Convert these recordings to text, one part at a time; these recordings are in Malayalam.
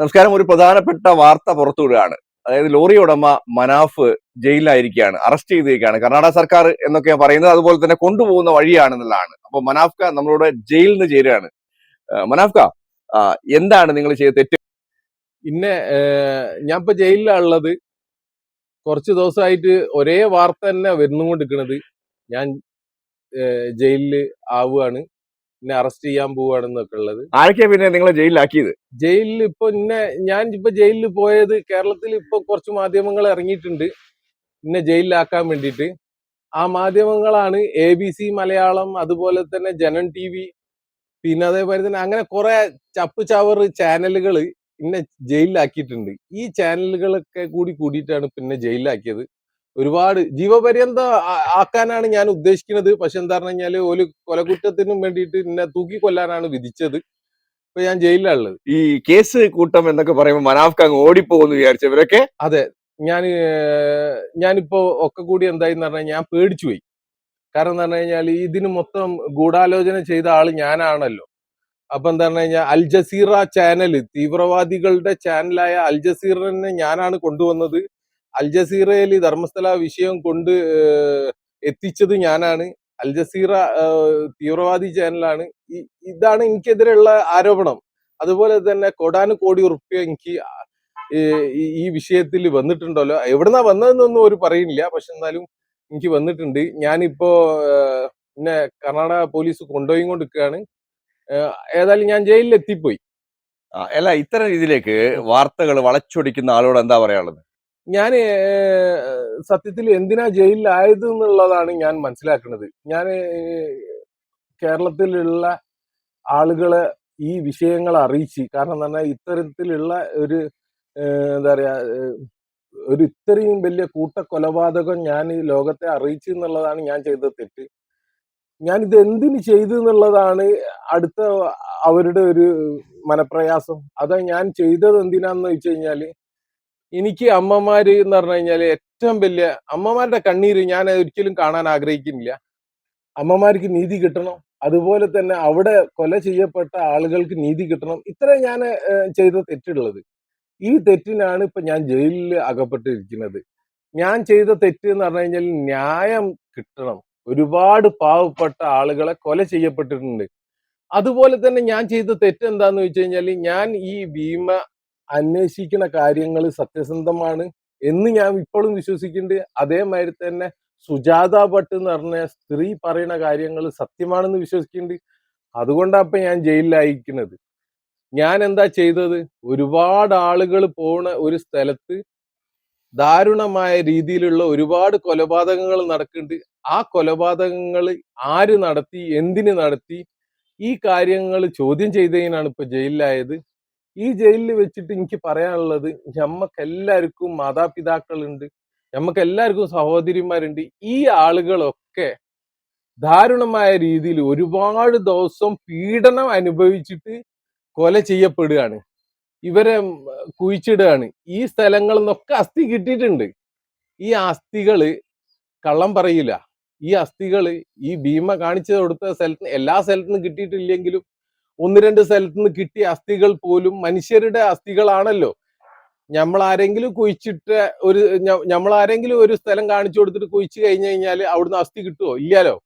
നമസ്കാരം. ഒരു പ്രധാനപ്പെട്ട വാർത്ത പുറത്തുവിടുകയാണ്. അതായത് ലോറി ഉടമ മനാഫ് ജയിലിലായിരിക്കുകയാണ്. അറസ്റ്റ് ചെയ്തിരിക്കുകയാണ്. കർണാടക സർക്കാർ എന്നൊക്കെയാണ് പറയുന്നത് അതുപോലെ തന്നെ കൊണ്ടുപോകുന്ന വഴിയാണെന്നുള്ളതാണ്. അപ്പൊ മനാഫ്ക നമ്മളോട് ജയിലിൽ നിന്ന് ചേരുകയാണ്. മനാഫ്ക എന്താണ് നിങ്ങൾ ചെയ്ത തെറ്റ്? പിന്നെ ഞാൻ ഇപ്പൊ ജയിലിലാണ് ഉള്ളത്. കുറച്ച് ദിവസമായിട്ട് ഒരേ വാർത്ത തന്നെ വരുന്നുകൊണ്ടിരിക്കുന്നത് ഞാൻ ജയിലിൽ ആവുകയാണ്. എന്നെ അറസ്റ്റ് ചെയ്യാൻ പോവാണെന്നൊക്കെ ഉള്ളത്. ആരൊക്കെയാ പിന്നെ നിങ്ങളെ ജയിലിലാക്കിയത്? ജയിലിൽ ഇപ്പൊ ഇന്നെ ഞാൻ ഇപ്പൊ ജയിലിൽ പോയത് കേരളത്തിൽ ഇപ്പൊ കുറച്ച് മാധ്യമങ്ങൾ ഇറങ്ങിയിട്ടുണ്ട്. എന്നെ ജയിലിലാക്കാൻ വേണ്ടിയിട്ട്. ആ മാധ്യമങ്ങളാണ് എ ബി സി മലയാളം അതുപോലെ തന്നെ ജനൻ ടി വി പിന്നെ അതേപോലെ തന്നെ അങ്ങനെ കുറെ ചപ്പ് ചവർ ചാനലുകൾ ഇന്നെ ജയിലിലാക്കിയിട്ടുണ്ട്. ഈ ചാനലുകളൊക്കെ കൂടി കൂടിയിട്ടാണ് പിന്നെ ജയിലിലാക്കിയത്. ഒരുപാട് ജീവപര്യന്തം ആക്കാനാണ് ഞാൻ ഉദ്ദേശിക്കുന്നത്. പക്ഷെ എന്താ പറഞ്ഞു കഴിഞ്ഞാൽ ഒരു കൊലകുറ്റത്തിനും വേണ്ടിയിട്ട് എന്നെ തൂക്കി കൊല്ലാനാണ് വിധിച്ചത്. ഇപ്പൊ ഞാൻ ജയിലിലുള്ളത് ഈ കേസ് കൂട്ടം എന്നൊക്കെ പറയുമ്പോൾ മനാഫ്ക്ക് അങ്ങ് ഓടിപ്പോകുന്നു വിചാരിച്ചവരൊക്കെ അതെ. ഞാൻ ഞാനിപ്പോ ഒക്കെ കൂടി എന്തായിന്ന് പറഞ്ഞാൽ ഞാൻ പേടിച്ചു പോയി. കാരണം എന്ന് പറഞ്ഞു കഴിഞ്ഞാൽ ഇതിന് മൊത്തം ഗൂഢാലോചന ചെയ്ത ആൾ ഞാനാണല്ലോ. അപ്പൊ എന്താ പറഞ്ഞു കഴിഞ്ഞാൽ അൽ ജസീറ ചാനൽ തീവ്രവാദികളുടെ ചാനലായ അൽ ജസീറിനെ ഞാനാണ് കൊണ്ടുവന്നത്. അൽ ജസീറയിൽ ധർമ്മസ്ഥല വിഷയം കൊണ്ട് എത്തിച്ചത് ഞാനാണ്. അൽ ജസീറ തീവ്രവാദി ചാനലാണ്. ഇതാണ് എനിക്കെതിരെയുള്ള ആരോപണം. അതുപോലെ തന്നെ കൊടാനു കോടി ഉറുപ്പ്യ എനിക്ക് ഈ- വിഷയത്തിൽ വന്നിട്ടുണ്ടല്ലോ. എവിടുന്നാ വന്നതെന്നൊന്നും ഒരു പറയുന്നില്ല പക്ഷെ എന്നാലും എനിക്ക് വന്നിട്ടുണ്ട്. ഞാനിപ്പോ പിന്നെ കർണാടക പോലീസ് കൊണ്ടുപോയി കൊണ്ടിരിക്കുകയാണ്. ഏതായാലും ഞാൻ ജയിലിൽ എത്തിപ്പോയി അല്ല ഇത്തരം രീതിയിലേക്ക് വാർത്തകൾ വളച്ചൊടിക്കുന്ന ആളോട് എന്താ പറയാനുള്ളത്? ഞാൻ സത്യത്തിൽ എന്തിനാ ജയിലിലായത് എന്നുള്ളതാണ് ഞാൻ മനസ്സിലാക്കുന്നത്. ഞാൻ കേരളത്തിലുള്ള ആളുകളെ ഈ വിഷയങ്ങൾ അറിയിച്ച് കാരണം എന്ന് പറഞ്ഞാൽ ഇത്തരത്തിലുള്ള ഒരു എന്താ പറയാ ഒരു ഇത്രയും വലിയ കൂട്ട കൊലപാതകം ഞാൻ ഈ ലോകത്തെ അറിയിച്ചു എന്നുള്ളതാണ് ഞാൻ ചെയ്ത തെറ്റ്. ഞാൻ ഇത് എന്തിന് ചെയ്തു എന്നുള്ളതാണ് അടുത്ത അവരുടെ ഒരു മനപ്രയാസം. അതാ ഞാൻ ചെയ്തത് എന്തിനാന്ന് വെച്ച് കഴിഞ്ഞാൽ എനിക്ക് അമ്മമാര് എന്ന് പറഞ്ഞു കഴിഞ്ഞാൽ ഏറ്റവും വലിയ അമ്മമാരുടെ കണ്ണീര് ഞാൻ ഒരിക്കലും കാണാൻ ആഗ്രഹിക്കുന്നില്ല. അമ്മമാർക്ക് നീതി കിട്ടണം. അതുപോലെ തന്നെ അവിടെ കൊല ചെയ്യപ്പെട്ട ആളുകൾക്ക് നീതി കിട്ടണം. ഇത്ര ഞാൻ ചെയ്ത തെറ്റുള്ളത്. ഈ തെറ്റിനാണ് ഇപ്പൊ ഞാൻ ജയിലിൽ അകപ്പെട്ടിരിക്കുന്നത്. ഞാൻ ചെയ്ത തെറ്റ് എന്ന് പറഞ്ഞു കഴിഞ്ഞാൽ ന്യായം കിട്ടണം. ഒരുപാട് പാവപ്പെട്ട ആളുകളെ കൊല ചെയ്യപ്പെട്ടിട്ടുണ്ട്. അതുപോലെ തന്നെ ഞാൻ ചെയ്ത തെറ്റ് എന്താന്ന് വെച്ച് കഴിഞ്ഞാൽ ഞാൻ ഈ ഭീമ അന്വേഷിക്കുന്ന കാര്യങ്ങൾ സത്യസന്ധമാണ് എന്ന് ഞാൻ ഇപ്പോഴും വിശ്വസിക്കുന്നുണ്ട്. അതേമാതിരി തന്നെ സുജാത ഭട്ട് എന്ന് പറഞ്ഞ സ്ത്രീ പറയുന്ന കാര്യങ്ങൾ സത്യമാണെന്ന് വിശ്വസിക്കുന്നുണ്ട്. അതുകൊണ്ടാണ് ഇപ്പൊ ഞാൻ ജയിലിലായിരിക്കുന്നത്. ഞാൻ എന്താ ചെയ്തത്? ഒരുപാട് ആളുകൾ പോണ ഒരു സ്ഥലത്ത് ദാരുണമായ രീതിയിലുള്ള ഒരുപാട് കൊലപാതകങ്ങൾ നടക്കുന്നുണ്ട്. ആ കൊലപാതകങ്ങൾ ആര് നടത്തി? എന്തിന് നടത്തി? ഈ കാര്യങ്ങൾ ചോദ്യം ചെയ്തതിനാണ് ഇപ്പൊ ജയിലിലായത്. ഈ ജയിലിൽ വെച്ചിട്ട് എനിക്ക് പറയാനുള്ളത് ഞമ്മക്ക് എല്ലാവർക്കും മാതാപിതാക്കളുണ്ട്. ഞമ്മക്ക് എല്ലാവർക്കും സഹോദരിമാരുണ്ട്. ഈ ആളുകളൊക്കെ ദാരുണമായ രീതിയിൽ ഒരുപാട് ദിവസം പീഡനം അനുഭവിച്ചിട്ട് കൊല ചെയ്യപ്പെടുകയാണ്. ഇവരെ കുഴിച്ചിടുകയാണ്. ഈ സ്ഥലങ്ങളിൽ നിന്നൊക്കെ അസ്ഥി കിട്ടിയിട്ടുണ്ട്. ഈ അസ്ഥികൾ കള്ളം പറയില്ല. ഈ അസ്ഥികൾ ഈ ഭീമ കാണിച്ചു കൊടുത്ത സ്ഥലത്ത് എല്ലാ സ്ഥലത്തുനിന്നും കിട്ടിയിട്ടില്ലെങ്കിലും ഒന്ന് രണ്ട് സ്ഥലത്ത് നിന്ന് കിട്ടിയ അസ്ഥികൾ പോലും മനുഷ്യരുടെ അസ്ഥികളാണല്ലോ. നമ്മൾ ആരെങ്കിലും കുഴിച്ചിട്ട് ഒരു നമ്മൾ ആരെങ്കിലും ഒരു സ്ഥലം കാണിച്ചു കൊടുത്തിട്ട് കുഴിച്ചു കഴിഞ്ഞു കഴിഞ്ഞാൽ അവിടുന്ന് അസ്ഥി കിട്ടുമോ ഇല്ലല്ലോ.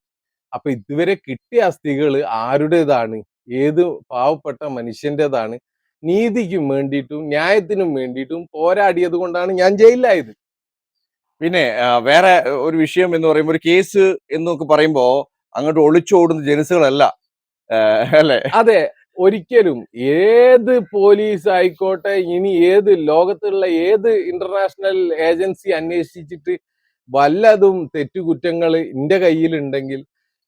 അപ്പൊ ഇതുവരെ കിട്ടിയ അസ്ഥികൾ ആരുടേതാണ്? ഏത് പാവപ്പെട്ട മനുഷ്യന്റേതാണ്? നീതിക്കും വേണ്ടിയിട്ടും ന്യായത്തിനും വേണ്ടിയിട്ടും പോരാടിയത് കൊണ്ടാണ് ഞാൻ ജയിലിലായത്. പിന്നെ വേറെ ഒരു വിഷയം എന്ന് പറയുമ്പോൾ ഒരു കേസ് എന്നൊക്കെ പറയുമ്പോൾ അങ്ങോട്ട് ഒളിച്ചോടുന്ന ജനസുകളല്ല അല്ലെ? അതെ. ഒരിക്കലും ഏത് പോലീസ് ആയിക്കോട്ടെ ഇനി ഏത് ലോകത്തുള്ള ഏത് ഇന്റർനാഷണൽ ഏജൻസി അന്വേഷിച്ചിട്ട് വല്ലതും തെറ്റുകുറ്റങ്ങൾ എന്റെ കയ്യിലുണ്ടെങ്കിൽ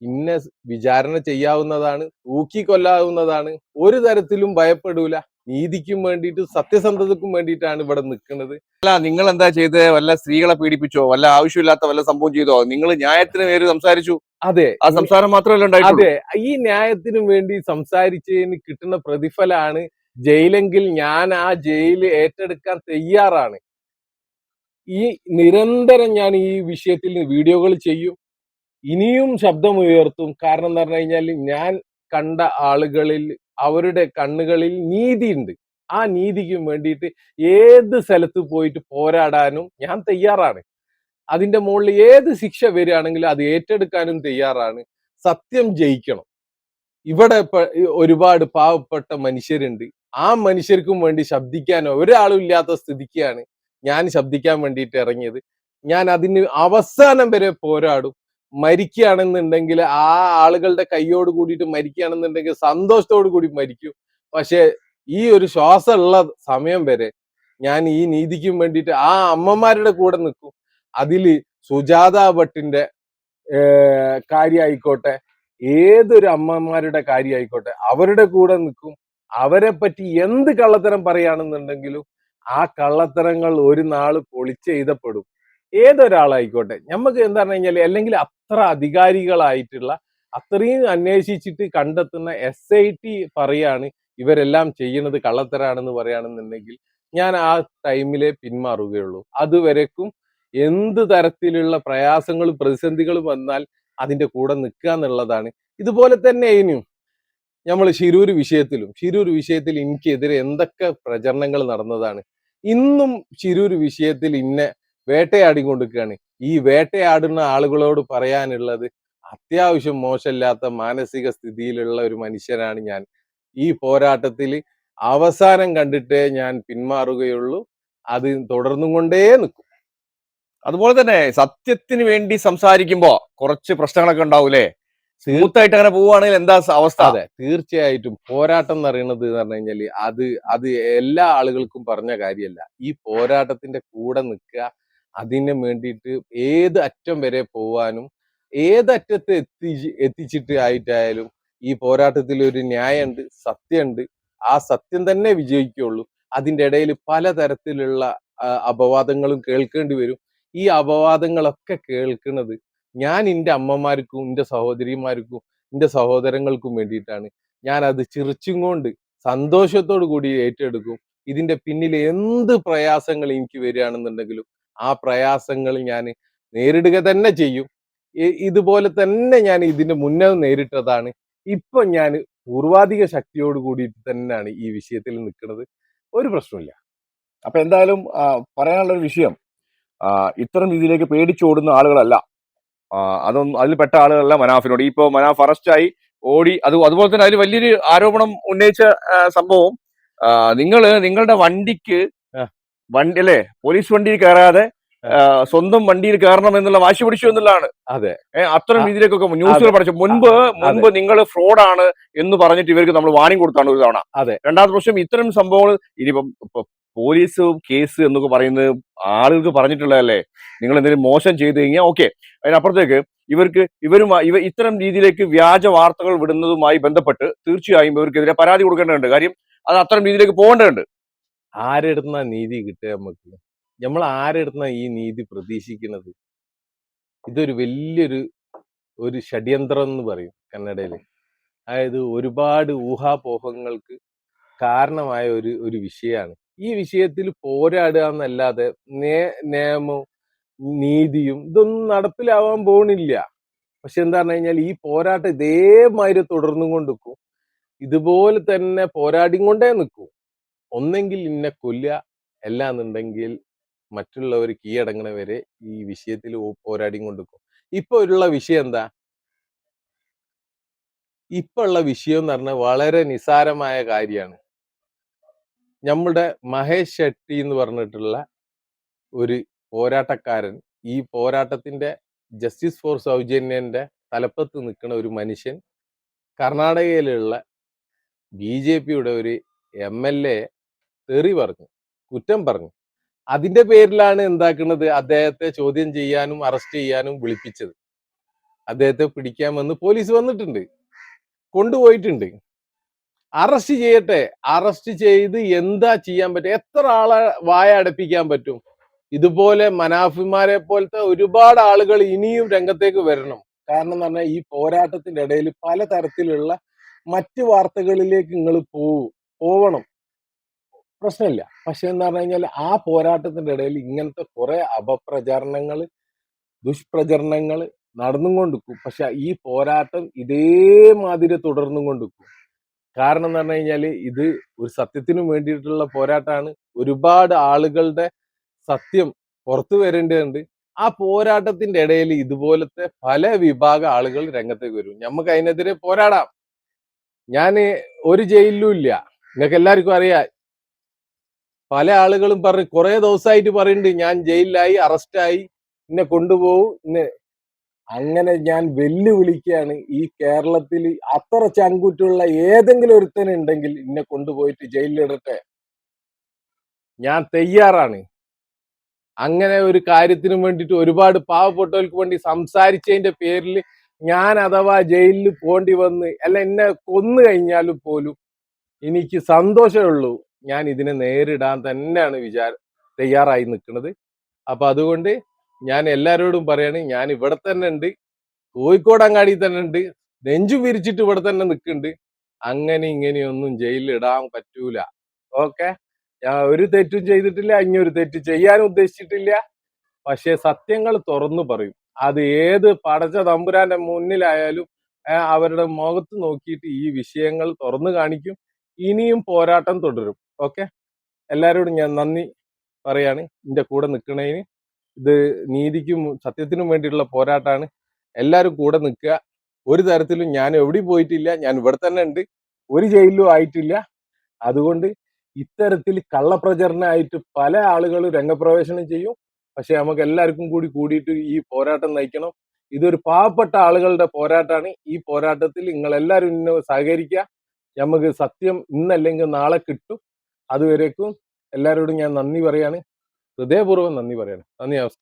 ഇന്ന വിചാരണ ചെയ്യാവുന്നതാണ് തൂക്കിക്കൊല്ലാവുന്നതാണ്. ഒരു തരത്തിലും ഭയപ്പെടൂല. നീതിക്കും വേണ്ടിയിട്ട് സത്യസന്ധതക്കും വേണ്ടിയിട്ടാണ് ഇവിടെ നിൽക്കുന്നത്. അല്ല നിങ്ങൾ എന്താ ചെയ്ത്? വല്ല സ്ത്രീകളെ പീഡിപ്പിച്ചോ? വല്ല ആവശ്യമില്ലാത്ത വല്ല സംഭവം ചെയ്തോ? നിങ്ങൾ ന്യായത്തിന് പേര് സംസാരിച്ചു. അതെ. ആ സംസാരം മാത്രമല്ല അതെ. ഈ ന്യായത്തിനു വേണ്ടി സംസാരിച്ചതിന് കിട്ടുന്ന പ്രതിഫലമാണ് ജയിലെങ്കിൽ ഞാൻ ആ ജയിൽ ഏറ്റെടുക്കാൻ തയ്യാറാണ്. ഈ നിരന്തരം ഞാൻ ഈ വിഷയത്തിൽ വീഡിയോകൾ ചെയ്യും. ഇനിയും ശബ്ദമുയർത്തും. കാരണം എന്ന് പറഞ്ഞു കഴിഞ്ഞാൽ ഞാൻ കണ്ട ആളുകളിൽ അവരുടെ കണ്ണുകളിൽ നീതിയുണ്ട്. ആ നീതിക്കും വേണ്ടിയിട്ട് ഏത് സ്ഥലത്ത് പോയിട്ട് പോരാടാനും ഞാൻ തയ്യാറാണ്. അതിന്റെ മുകളിൽ ഏത് ശിക്ഷ വരികയാണെങ്കിലും അത് ഏറ്റെടുക്കാനും തയ്യാറാണ്. സത്യം ജയിക്കണം. ഇവിടെ ഒരുപാട് പാവപ്പെട്ട മനുഷ്യരുണ്ട്. ആ മനുഷ്യർക്കും വേണ്ടി ശബ്ദിക്കാനോ ഒരാളും ഇല്ലാത്ത സ്ഥിതിക്കാണ് ഞാൻ ശബ്ദിക്കാൻ വേണ്ടിയിട്ട് ഇറങ്ങിയത്. ഞാൻ അതിന് അവസാനം വരെ പോരാടും. മരിക്കുകയാണെന്നുണ്ടെങ്കിൽ ആ ആളുകളുടെ കൈയോട് കൂടിയിട്ട് മരിക്കുകയാണെന്നുണ്ടെങ്കിൽ സന്തോഷത്തോടു കൂടി മരിക്കും. പക്ഷെ ഈ ഒരു ശ്വാസമുള്ള സമയം വരെ ഞാൻ ഈ നീതിക്കും വേണ്ടിയിട്ട് ആ അമ്മമാരുടെ കൂടെ നിൽക്കും. അതിൽ സുജാത ഭട്ടിന്റെ കാര്യമായിക്കോട്ടെ ഏതൊരു അമ്മമാരുടെ കാര്യമായിക്കോട്ടെ അവരുടെ കൂടെ നിൽക്കും. അവരെ പറ്റി എന്ത് കള്ളത്തരം പറയുകയാണെന്നുണ്ടെങ്കിലും ആ കള്ളത്തരങ്ങൾ ഒരു നാൾ പൊളിച്ചെഴുതപ്പെടും ഏതൊരാളായിക്കോട്ടെ? നമുക്ക് എന്താ പറഞ്ഞു കഴിഞ്ഞാൽ അല്ലെങ്കിൽ അത്ര അധികാരികളായിട്ടുള്ള അത്രയും അന്വേഷിച്ചിട്ട് കണ്ടെത്തുന്ന എസ് ഐ ടി പറയാണ് ഇവരെല്ലാം ചെയ്യുന്നത് കള്ളത്തരാണെന്ന് പറയുകയാണെന്നുണ്ടെങ്കിൽ ഞാൻ ആ ടൈമിലെ പിന്മാറുകയുള്ളൂ. അതുവരെക്കും എന്ത് തരത്തിലുള്ള പ്രയാസങ്ങളും പ്രതിസന്ധികളും വന്നാൽ അതിന്റെ കൂടെ നിൽക്കുക എന്നുള്ളതാണ്. ഇതുപോലെ തന്നെ ഇനിയും നമ്മൾ ശിരൂർ വിഷയത്തിലും ശിരൂർ വിഷയത്തിൽ എനിക്കെതിരെ എന്തൊക്കെ പ്രചരണങ്ങൾ നടന്നതാണ്. ഇന്നും ശിരൂർ വിഷയത്തിൽ ഇന്നെ വേട്ടയാടിക്കൊണ്ടിരിക്കുകയാണ്. ഈ വേട്ടയാടുന്ന ആളുകളോട് പറയാനുള്ളത് അത്യാവശ്യം മോശമില്ലാത്ത മാനസിക സ്ഥിതിയിലുള്ള ഒരു മനുഷ്യനാണ് ഞാൻ. ഈ പോരാട്ടത്തിൽ അവസാനം കണ്ടിട്ടേ ഞാൻ പിന്മാറുകയുള്ളൂ. അത് തുടർന്നും കൊണ്ടേ നിൽക്കും. അതുപോലെ തന്നെ സത്യത്തിന് വേണ്ടി സംസാരിക്കുമ്പോ കുറച്ച് പ്രശ്നങ്ങളൊക്കെ ഉണ്ടാവൂലേ സ്മൂത്തായിട്ട് അങ്ങനെ പോവുകയാണെങ്കിൽ എന്താ അവസ്ഥ? അതെ. തീർച്ചയായിട്ടും പോരാട്ടം എന്ന് പറയുന്നത് എന്ന് പറഞ്ഞു കഴിഞ്ഞാൽ അത് അത് എല്ലാ ആളുകൾക്കും പറഞ്ഞ കാര്യമല്ല. ഈ പോരാട്ടത്തിന്റെ കൂടെ നിൽക്കുക അതിന് വേണ്ടിയിട്ട് ഏത് അറ്റം വരെ പോവാനും ഏതറ്റത്ത് എത്തി എത്തിച്ചിട്ട് ആയിട്ടായാലും ഈ പോരാട്ടത്തിൽ ഒരു ന്യായമുണ്ട് സത്യമുണ്ട് ആ സത്യം തന്നെ വിജയിക്കുള്ളൂ അതിന്റെ ഇടയിൽ പലതരത്തിലുള്ള അപവാദങ്ങളും കേൾക്കേണ്ടി വരും. ഈ അപവാദങ്ങളൊക്കെ കേൾക്കുന്നത് ഞാൻ എന്റെ അമ്മമാർക്കും എന്റെ സഹോദരിമാർക്കും എന്റെ സഹോദരങ്ങൾക്കും വേണ്ടിയിട്ടാണ്. ഞാൻ അത് ചിരിച്ചും കൊണ്ട് സന്തോഷത്തോടു കൂടി ഏറ്റെടുക്കും. ഇതിന്റെ പിന്നിൽ എന്ത് പ്രയാസങ്ങൾ എനിക്ക് വരികയാണെന്നുണ്ടെങ്കിലും ആ പ്രയാസങ്ങൾ ഞാൻ നേരിടുക തന്നെ ചെയ്യും. ഇതുപോലെ തന്നെ ഞാൻ ഇതിന്റെ മുന്നേ നേരിട്ടതാണ്. ഇപ്പൊ ഞാൻ പൂർവാധിക ശക്തിയോട് കൂടി തന്നെയാണ് ഈ വിഷയത്തിൽ നിൽക്കുന്നത്. ഒരു പ്രശ്നമില്ല അപ്പൊ എന്തായാലും പറയാനുള്ള ഒരു വിഷയം ഇത്തരം രീതിയിലേക്ക് പേടിച്ചോടുന്ന ആളുകളല്ല. അതൊന്നും അതിൽ പെട്ട ആളുകളല്ല മനാഫിനോട്. ഇപ്പോ മനാഫ് അറസ്റ്റായി ഓടി അത് അതുപോലെ തന്നെ അതിൽ വലിയൊരു ആരോപണം ഉന്നയിച്ച സംഭവം നിങ്ങൾ നിങ്ങൾ നിങ്ങളുടെ വണ്ടിക്ക്. വണ്ടി അല്ലേ? പോലീസ് വണ്ടിയിൽ കയറാതെ സ്വന്തം വണ്ടിയിൽ കയറണം എന്നുള്ള വാശി പിടിച്ചു എന്നുള്ളതാണ്. അതെ. അത്തരം രീതിയിലേക്കൊക്കെ ന്യൂസുകൾ പഠിച്ചു. മുൻപ് മുൻപ് നിങ്ങൾ ഫ്രോഡാണ് എന്ന് പറഞ്ഞിട്ട് ഇവർക്ക് നമ്മൾ വാണിംഗ് കൊടുത്താണ് ഒരു തവണ. അതെ. രണ്ടാമത്തെ പ്രശ്നം ഇത്തരം സംഭവങ്ങൾ ഇനിയിപ്പം ഇപ്പൊ പോലീസ് കേസ് എന്നൊക്കെ പറയുന്നത് ആളുകൾക്ക് പറഞ്ഞിട്ടുള്ളതല്ലേ? നിങ്ങൾ എന്തെങ്കിലും മോശം ചെയ്തു കഴിഞ്ഞാൽ ഓക്കെ. അതിനപ്പുറത്തേക്ക് ഇവർക്ക് ഇവരുമായി ഇവ ഇത്തരം രീതിയിലേക്ക് വ്യാജ വാർത്തകൾ വിടുന്നതുമായി ബന്ധപ്പെട്ട് തീർച്ചയായും ഇവർക്കെതിരെ പരാതി കൊടുക്കേണ്ടതുണ്ട്. കാര്യം അത് അത്തരം രീതിയിലേക്ക് പോകേണ്ടതുണ്ട്. ആരെടുന്ന നീതി കിട്ടുക നമുക്ക് നമ്മൾ ആരെടുന്ന ഈ നീതി പ്രതീക്ഷിക്കുന്നത്? ഇതൊരു വലിയൊരു ഒരു ഷഡ്യന്ത്രം എന്ന് പറയും കന്നഡയിൽ. അതായത് ഒരുപാട് ഊഹാപോഹങ്ങൾക്ക് കാരണമായ ഒരു ഒരു വിഷയമാണ് ഈ വിഷയത്തിൽ പോരാടുക എന്നല്ലാതെ നേ നിയമവും നീതിയും ഇതൊന്നും നടപ്പിലാവാൻ പോണില്ല. പക്ഷെ എന്താ പറഞ്ഞു കഴിഞ്ഞാൽ ഈ പോരാട്ടം ഇതേമാതിരി തുടർന്നും കൊണ്ട് നിൽക്കും ഇതുപോലെ തന്നെ പോരാടിക്കൊണ്ടേ നിൽക്കും ഒന്നെങ്കിൽ ഇന്നെ കൊല്ലുക അല്ലാന്നുണ്ടെങ്കിൽ മറ്റുള്ളവർ കീഴടങ്ങണ വരെ ഈ വിഷയത്തിൽ പോരാടി കൊണ്ട് നിൽക്കും ഇപ്പൊ ഉള്ള വിഷയം എന്താ? ഇപ്പൊ ഉള്ള വിഷയം എന്ന് പറഞ്ഞാൽ വളരെ നിസാരമായ കാര്യമാണ്. നമ്മുടെ മഹേഷ് ഷെട്ടി എന്ന് പറഞ്ഞിട്ടുള്ള ഒരു പോരാട്ടക്കാരൻ ഈ പോരാട്ടത്തിന്റെ ജസ്റ്റിസ് ഫോർ സൗജന്യന്റെ തലപ്പത്ത് നിൽക്കുന്ന ഒരു മനുഷ്യൻ കർണാടകയിലുള്ള ബി ജെ പിയുടെ ഒരു എം എൽ എ തെറി പറഞ്ഞു കുറ്റം പറഞ്ഞു. അതിന്റെ പേരിലാണ് എന്താക്കുന്നത്? അദ്ദേഹത്തെ ചോദ്യം ചെയ്യാനും അറസ്റ്റ് ചെയ്യാനും വിളിപ്പിച്ചത്. അദ്ദേഹത്തെ പിടിക്കാമെന്ന് പോലീസ് വന്നിട്ടുണ്ട്. കൊണ്ടുപോയിട്ടുണ്ട്. അറസ്റ്റ് ചെയ്യട്ടെ അറസ്റ്റ് ചെയ്ത് എന്താ ചെയ്യാൻ പറ്റും എത്ര ആളെ വായ അടപ്പിക്കാൻ പറ്റും? ഇതുപോലെ മനാഫിമാരെ പോലത്തെ ഒരുപാട് ആളുകൾ ഇനിയും രംഗത്തേക്ക് വരണം. കാരണം എന്ന് പറഞ്ഞാൽ ഈ പോരാട്ടത്തിന്റെ ഇടയിൽ പല തരത്തിലുള്ള മറ്റ് വാർത്തകളിലേക്ക് നിങ്ങൾ പോവും പോവണം. പ്രശ്നമില്ല. പക്ഷെ എന്ന് പറഞ്ഞു കഴിഞ്ഞാൽ ആ പോരാട്ടത്തിന്റെ ഇടയിൽ ഇങ്ങനത്തെ കുറെ അപപ്രചരണങ്ങൾ ദുഷ്പ്രചരണങ്ങൾ നടന്നും കൊണ്ടിരിക്കും. പക്ഷെ ഈ പോരാട്ടം ഇതേമാതിരി തുടർന്നും കൊണ്ടിരിക്കും. കാരണം എന്ന് പറഞ്ഞു കഴിഞ്ഞാൽ ഇത് ഒരു സത്യത്തിനു വേണ്ടിയിട്ടുള്ള പോരാട്ടമാണ്. ഒരുപാട് ആളുകളുടെ സത്യം പുറത്തു വരേണ്ടതുണ്ട്. ആ പോരാട്ടത്തിന്റെ ഇടയിൽ ഇതുപോലത്തെ പല വിഭാഗ ആളുകൾ രംഗത്തേക്ക് വരും. നമുക്ക് അതിനെതിരെ പോരാടാം. ഞാൻ ഒരു ജയിലിലും ഇല്ല. നിങ്ങൾക്ക് എല്ലാവർക്കും അറിയാം. പല ആളുകളും പറഞ്ഞു കുറെ ദിവസമായിട്ട് പറയുന്നുണ്ട് ഞാൻ ജയിലിലായി അറസ്റ്റായി എന്നെ കൊണ്ടുപോകും ഇന്ന് അങ്ങനെ ഞാൻ വെല്ലുവിളിക്കുകയാണ്. ഈ കേരളത്തിൽ അത്ര ചങ്കുറ്റുള്ള ഏതെങ്കിലും ഒരുത്തൻ ഉണ്ടെങ്കിൽ എന്നെ കൊണ്ടുപോയിട്ട് ജയിലിലിടട്ടെ ഞാൻ തയ്യാറാണ്. അങ്ങനെ ഒരു കാര്യത്തിന് വേണ്ടിയിട്ട് ഒരുപാട് പാവപ്പെട്ടവർക്ക് വേണ്ടി സംസാരിച്ചതിന്റെ പേരിൽ ഞാൻ അഥവാ ജയിലിൽ പോണ്ടി വന്ന് അല്ല എന്നെ കൊന്നു കഴിഞ്ഞാലും പോലും എനിക്ക് സന്തോഷമേ ഉള്ളൂ. ഞാൻ ഇതിനെ നേരിടാൻ തന്നെയാണ് വിചാര തയ്യാറായി നിൽക്കുന്നത് അപ്പൊ അതുകൊണ്ട് ഞാൻ എല്ലാവരോടും പറയാണ് ഞാൻ ഇവിടെ തന്നെ ഉണ്ട് കോഴിക്കോട് അങ്ങാടി തന്നെ ഉണ്ട് നെഞ്ചു വിരിച്ചിട്ട് ഇവിടെ തന്നെ നിൽക്കുന്നുണ്ട് അങ്ങനെ ഇങ്ങനെയൊന്നും ജയിലിൽ ഇടാൻ പറ്റൂല. ഓക്കെ? ഞാൻ ഒരു തെറ്റും ചെയ്തിട്ടില്ല ഇനി ഒരു തെറ്റ് ചെയ്യാൻ ഉദ്ദേശിച്ചിട്ടില്ല. പക്ഷെ സത്യങ്ങൾ തുറന്നു പറയും. അത് ഏത് പടച്ച തമ്പുരാന്റെ മുന്നിലായാലും അവരുടെ മുഖത്ത് നോക്കിയിട്ട് ഈ വിഷയങ്ങൾ തുറന്നു കാണിക്കും. ഇനിയും പോരാട്ടം തുടരും. ഓക്കെ. എല്ലാവരോടും ഞാൻ നന്ദി പറയാണ്. എന്റെ കൂടെ നിൽക്കണതിന് ഇത് നീതിക്കും സത്യത്തിനും വേണ്ടിയിട്ടുള്ള പോരാട്ടമാണ് എല്ലാവരും കൂടെ നിൽക്കുക. ഒരു തരത്തിലും ഞാൻ എവിടെയും പോയിട്ടില്ല. ഞാൻ ഇവിടെ തന്നെ ഉണ്ട്. ഒരു ജയിലിലും ആയിട്ടില്ല. അതുകൊണ്ട് ഇത്തരത്തിൽ കള്ളപ്രചരണമായിട്ട് പല ആളുകളും രംഗപ്രവേശനം ചെയ്യും. പക്ഷെ നമുക്ക് എല്ലാവർക്കും കൂടി കൂടിയിട്ട് ഈ പോരാട്ടം നയിക്കണം. ഇതൊരു പാവപ്പെട്ട ആളുകളുടെ പോരാട്ടമാണ് ഈ പോരാട്ടത്തിൽ നിങ്ങൾ എല്ലാവരും ഇന്ന് സഹകരിക്കുക. നമുക്ക് സത്യം ഇന്നല്ലെങ്കിൽ നാളെ കിട്ടും. അതുവരേക്കും എല്ലാവരോടും ഞാൻ നന്ദി പറയാണ്. ഹൃദയപൂർവം നന്ദി പറയാണ്. നന്ദി നമസ്കാരം.